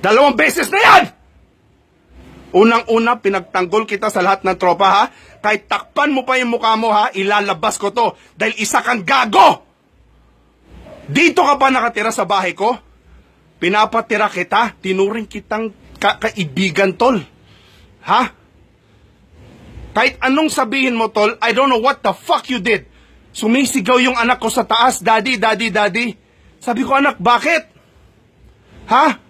Dalawang beses na yan! Unang-una, pinagtanggol kita sa lahat ng tropa ha. Kahit takpan mo pa yung mukha mo ha, ilalabas ko to. Dahil isa kang gago! Dito ka pa nakatira sa bahay ko? Pinapatira kita, tinuring kitang ka- kaibigan, tol. Ha? Kahit anong sabihin mo, tol, I don't know what the fuck you did. Sumisigaw yung anak ko sa taas, daddy, daddy, daddy. Sabi ko, anak, bakit? Ha?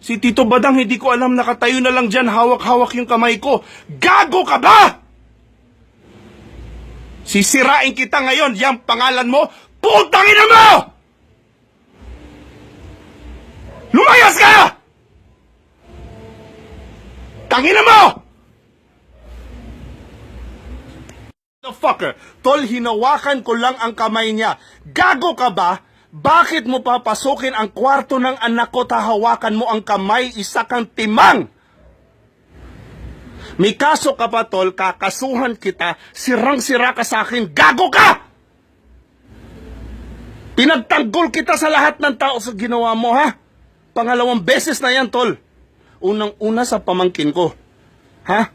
Si Tito Badang, hindi ko alam, nakatayo na lang dyan, hawak-hawak yung kamay ko. Gago ka ba? Sisirain kita ngayon, yung pangalan mo, putang ina mo! Lumayas ka! Tangina mo! The fucker, tol, hinawakan ko lang ang kamay niya. Gago ka ba? Bakit mo papasukin ang kwarto ng anak ko tahawakan mo ang kamay, isa kang timang? May kaso ka pa, tol, kakasuhan kita, sirang-sira ka sa akin, gago ka! Pinagtanggol kita sa lahat ng tao sa ginawa mo, ha? Pangalawang beses na yan, tol. Unang-una sa pamangkin ko. Ha?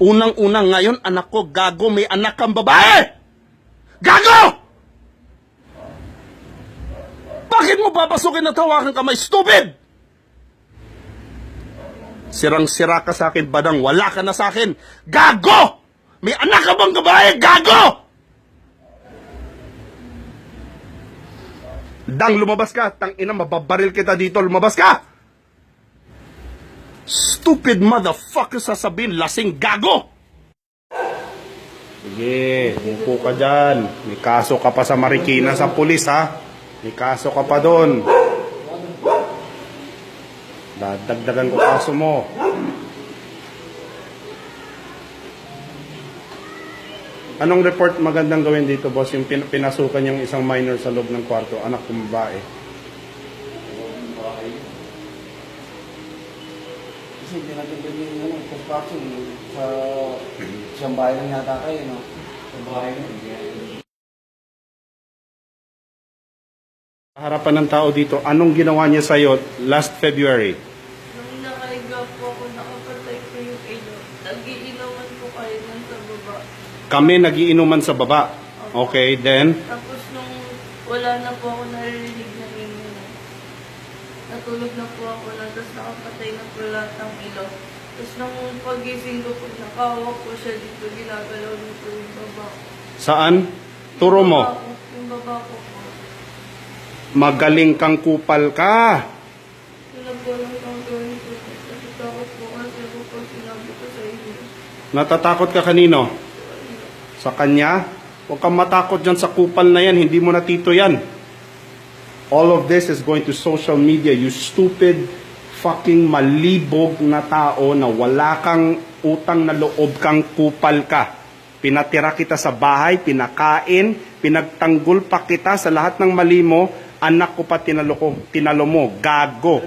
Unang-una ngayon, anak ko, gago, may anak kang babae! Gago! Bakit mo papasukin at hawakan kamay? Stupid! Sirang-sira ka sa akin, badang wala ka na sa akin. Gago! May anak ka bang babae? Gago! Dang, lumabas ka. Tang ina, mababaril kita dito. Lumabas ka! Stupid motherfucker sasabihin, lasing gago! Sige, upo ka dyan. May kaso ka pa sa Marikina sa pulis, ha? May kaso ka pa doon. Dadagdagan ko kaso mo. Anong report magandang gawin dito, boss? Yung pin- pinasukan yung isang minor sa loob ng kwarto, anak kong babae. Kasi tinatagdag yung ano, construction sa siyang bahay lang yata kayo, no? Sa bahay lang. Harapan ng tao dito, anong ginawa niya sa'yo last February? Nung nakahiga po ako, nakapatay ko yung ilo. Nagiilawan po kayo dun sa baba. Kami nagiinuman sa baba. Okay, then? Tapos nung wala na po ako naririnig na inyo. Natulog na po ako na, tapos nakapatay na po lahat ng ilaw. Tapos nung pagising ko po, nakahawak po siya dito, ginagalaw niyo po yung baba. Saan? Turo Yung mo. Yung baba ko po. Magaling kang kupal ka. Natatakot ka kanino? Sa kanya? Huwag kang matakot dyan sa kupal na yan. Hindi mo natito yan. All of this is going to social media. You stupid, fucking malibog na tao na wala kang utang na loob kang kupal ka. Pinatira kita sa bahay, pinakain, pinagtanggol pa kita sa lahat ng mali mo, anak ko pa tinalo, ko, tinalo mo, gago.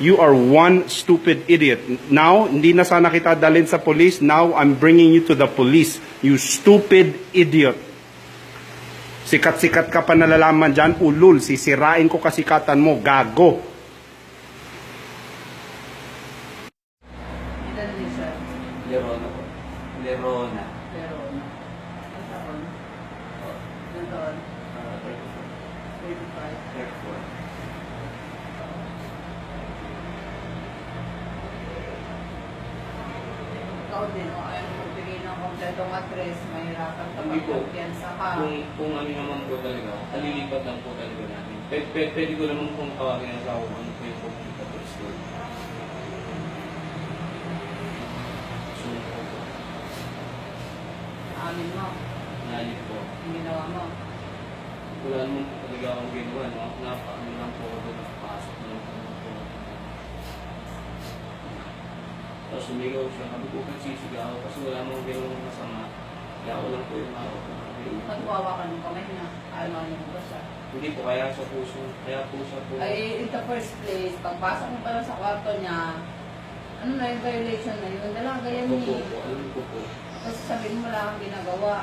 You are one stupid idiot. Now, hindi na sana kita dalhin sa police. Now, I'm bringing you to the police. You stupid idiot. Sikat-sikat ka pa nalalaman dyan, ulul. Sisirain ko kasikatan mo, gago. Ilan din siya? Lerona po. Lerona. Pero, ang taon? Ilan taon? Ah, 25. Therefore, Ikaw din, o ayaw magbigay ng kompletong address, mahirapan ka Hindi po. magpagpiyansa ka. Kung, kung ano naman po talaga, kalilipat lang po talaga namin. Pwede, pwede, pwede ko naman pong tawagin ang sa ano po yung pupunta po sa. So, Amin mo, nalit po. ginawa mo. Wala naman po talaga akong ginawa, no? Napaano lang po ako doon, nakapasok na lang po. po. Tapos sumigaw siya, sabi ko nagsisigaw kasi wala namang ginawang masama. Kaya ako lang po yung hawak na Nagwawa ka ng kamay niya. Ayaw mo ba siya? Hindi po, kaya sa puso. Kaya po siya po. Ay, in the first place, pagpasok mo pa lang sa kwarto niya, ano na yung violation na yun? Dalaga yan Opo eh. po, alam ko po. Kasi sabihin mo wala kang ginagawa.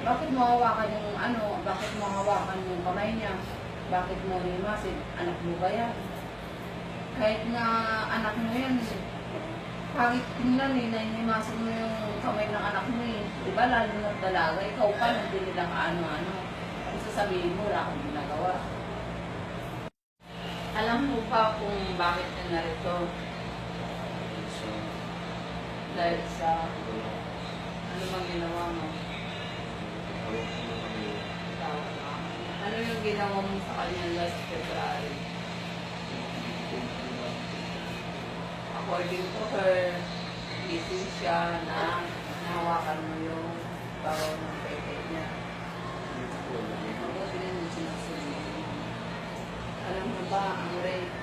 Bakit mo hawakan yung ano? Bakit mo hawakan yung kamay niya? Bakit mo himasin? Anak mo ba yan? Kahit nga anak mo yan, pangit tingnan eh, nainimasin mo yung kamay ng anak mo eh. Di ba lalo na dalaga, ikaw pa, hindi nila kaano-ano. Ang sasabihin mo, wala akong ginagawa. Alam mo pa kung bakit ka narito? Dahil sa ano bang ginawa mo? na. Ano yung ginawa mo sa kanya last February? According to her, gising siya na nahawakan mo yung bawal ng peke niya. Mabuti rin yung sinasabi. Alam mo ba, ang rape,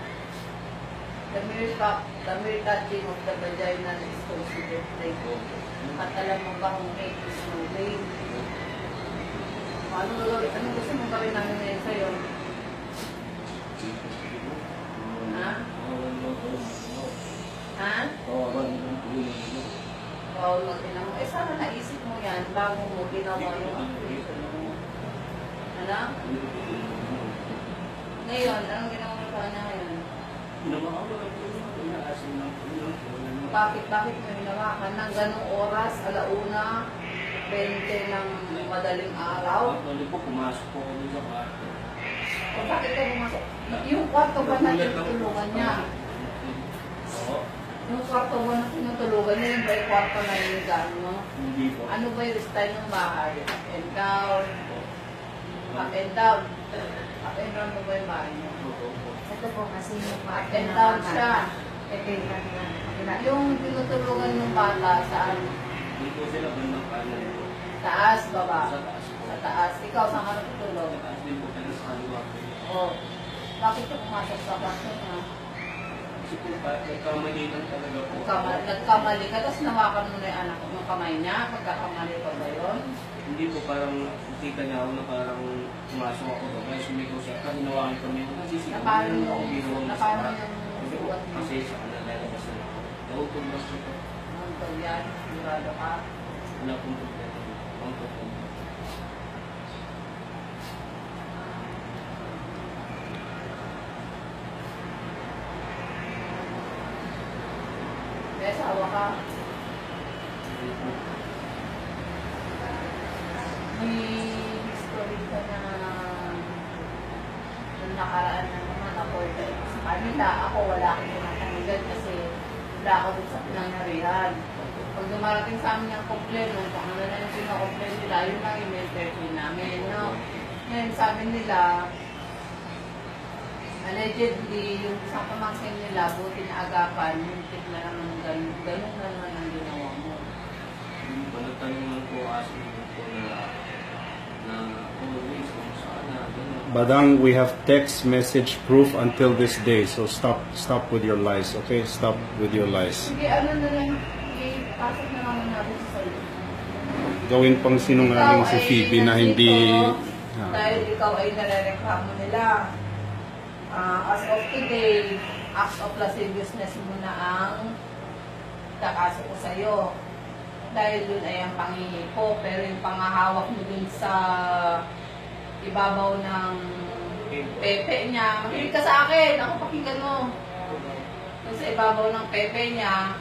the mere fact, the mere touching of the vagina is considered rape. At alam mo ba kung rape is no rape? Ano? Anong gusto mong gawin namin ngayon sa'yo? Ha? Bawal mo tinanong. Eh, sana naisip mo yan bago mo ginawa yung application mo. Ano? Ngayon, anong ginawa mo sa kanya ngayon? Bakit, bakit mo hinawakan ng ganong oras, alauna, 20 ng madaling araw? pumasok po ako dun sa kwarto. Bakit ka pumasok? Yung kwarto ba na tinutulungan niya? Yung kwarto ba na tinutulungan niya, yung ba yung kwarto na inigaan mo? Hindi po. Ano ba yung style ng bahay? Up and down? Up and down? Up and down mo ba yung bahay niya? Ito po kasi yung Up and down siya. Ito yung kanina. Yung tinutulungan ng bata, saan? Hindi po sila bandang kanan po. Taas, baba? Sa taas po. Sa taas. Ikaw, saan ka natutulog? Sa taas din po tayo sa kaliwa po. Oh. Bakit ka pumasok sa kwarto Kasi pa- nagkamalitan talaga po. Nagkamali, nagkamali ka, tapos nawakan mo na yung anak mo, yung kamay niya, pagkakamali pa ba yun? Hindi po parang nakita niya ako na parang pumasok ako doon. Kaya sumigaw siya. Kasi hinawakan kami. Nasisigaw. Na paano Hindi yung, ako ginawa na sa Kasi kasi sa kanila lalabas na ako. Nautog na siya po. To yan? Sigurado ka? Wala pong problema. Ang totoo. May asawa ka? May history ka na nung nakaraan na naman ako sa kanila. Ako wala akong tinatanggal kasi wala ako sa pinangyarihan. Pag dumarating sa amin yung complaint, kung ano na yung pinaka-complaint nila, yun yung interview namin. No? Ngayon sabi nila, allegedly, yung isang pamangkin nila, buti na agapan, muntik na naman ganun, ganun na naman ang ginawa mo. Hindi po nagtanungan po kasi po na na always kung saan na gano'n. Badang, we have text message proof until this day. So stop, stop with your lies. Okay, stop with your lies. Sige, ano na lang, ipasok na naman natin sa sa'yo. Gawin pang sinungaling si Phoebe na hindi. Ah. Dahil ikaw ay nare-reklamo nila. Ah, as of today, acts of lasciviousness mo na ang kakaso ko sa'yo. Dahil yun ay ang pangihipo, pero yung pangahawak mo dun sa ibabaw ng pepe niya. Makinig ka sa akin, ako pakinggan mo. Dun sa ibabaw ng pepe niya,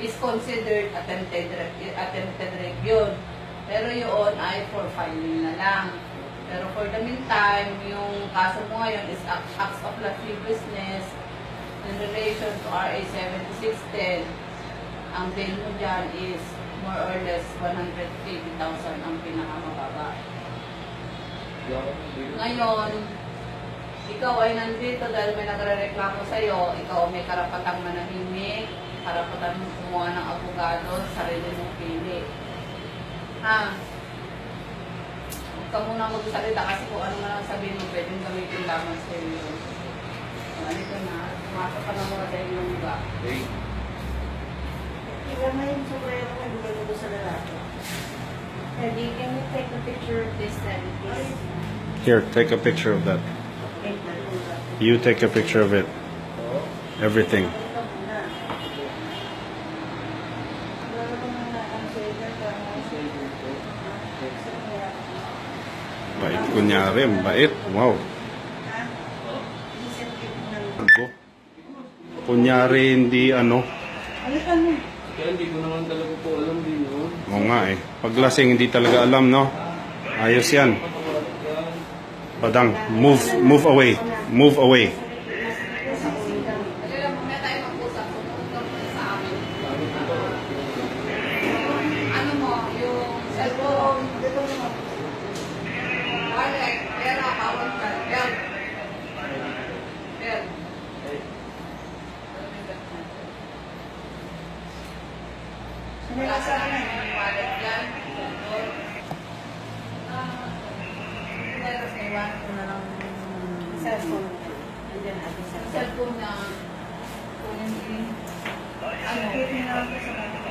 is considered attempted attempted rape yun. Pero yun ay for filing na lang. Pero for the meantime, yung kaso mo ngayon is act- acts of lasciviousness in relation to RA 7610. Ang bail mo dyan is more or less 180,000 ang pinakamababa. Ngayon, ikaw ay nandito dahil may nagre-reklamo sa'yo, ikaw may karapatang manahimik, karapatan mong kumuha ng abogado, sarili mong pili. Ha? Huwag ka muna magsalita kasi kung ano man ang sabihin mo, pwedeng gamitin lamang sa iyo. Ano ka na, pumasok ka na muna sa iyong lugar. Okay. Iba may yung sombrero na bigay ko sa lalaki. Eddie, can you take a picture of this then, please? Here, take a picture of that. Na. You take a picture of it. Everything. Ito muna. Wala na bang mga consider ka mo? Saver po. Sa Bait kunyari, ang bait. Wow. Gago. Kunyari hindi ano. Kaya hindi ko naman talaga po alam din yun. Oo nga eh. Pag lasing hindi talaga alam, no? Ayos yan. Padang, move, move away. Move away. Kaya mamaya tayo mag-usap, sumunod ka muna sa amin. Ano mo, yung cellphone, wallet, pera, bawal ka, belt. Belt. Wala sa akin yung wallet dyan, cellphone. Ah, pero sa iwanan ko na lang yung Cellphone. Andyan natin sa cellphone na kung hindi, ano,